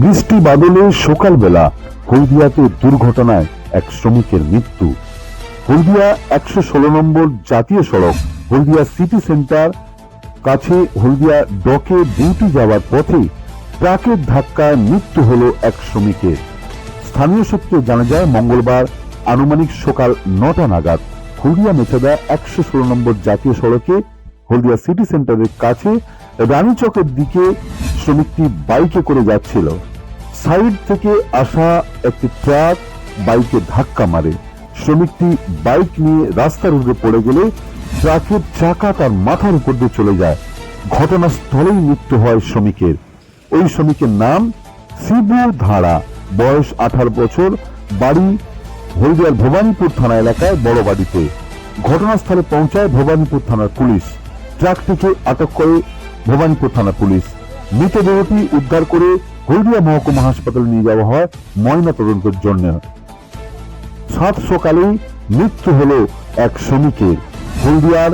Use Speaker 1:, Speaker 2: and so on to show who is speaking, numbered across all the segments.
Speaker 1: বৃষ্টি বাদলে সকালবেলা হলদিয়াতে দুর্ঘটনায় এক শ্রমিকের মৃত্যু। হলদিয়া একশো ষোলো নম্বর জাতীয় সড়ক, হলদিয়া সিটি সেন্টার, কাছে হলদিয়া ডকে ডিউটি যাওয়ার পথে ট্রাকের ধাক্কায় মৃত্যু হল এক শ্রমিকের। স্থানীয় সূত্রে জানা যায়, মঙ্গলবার আনুমানিক সকাল নটা নাগাদ হলদিয়া মেচেদা একশো ষোলো নম্বর জাতীয় সড়কে হলদিয়া সিটি সেন্টারের কাছে রানীচকের দিকে শ্রমিকটি বাইকে করে যাচ্ছিল। সাইড থেকে আসা একটি ট্রাক বাইকে ধাক্কা মারে। শ্রমিকটি বাইক নিয়ে রাস্তার উপরে পড়ে গেলে ট্রাকের চাকা তার মাথার উপর দিয়ে চলে যায়। ঘটনাস্থলেই মৃত্যু হয় শ্রমিকের। ওই শ্রমিকের নাম শিবু ধারা বয়স আঠারো বছর, বাড়ি হলদিয়ার ভবানীপুর থানা এলাকায় বড় বাড়িতে ঘটনাস্থলে পৌঁছায় ভবানীপুর থানার পুলিশ। ট্রাকটিকে আটক করে ভবানীপুর থানা পুলিশ। মৃতদেহটি উদ্ধার করে হলদিয়া মহকুমা হাসপাতালে নিয়ে যাওয়া হয় ময়না তদন্তের জন্য। সাত সকালেই মৃত্যু হল এক শ্রমিকের। হলদিয়ার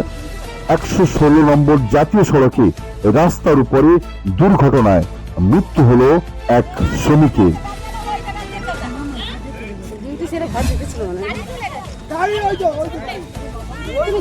Speaker 1: একশো ষোলো নম্বর জাতীয় সড়কে রাস্তার উপরে দুর্ঘটনায় মৃত্যু হল এক শ্রমিকের।
Speaker 2: Duty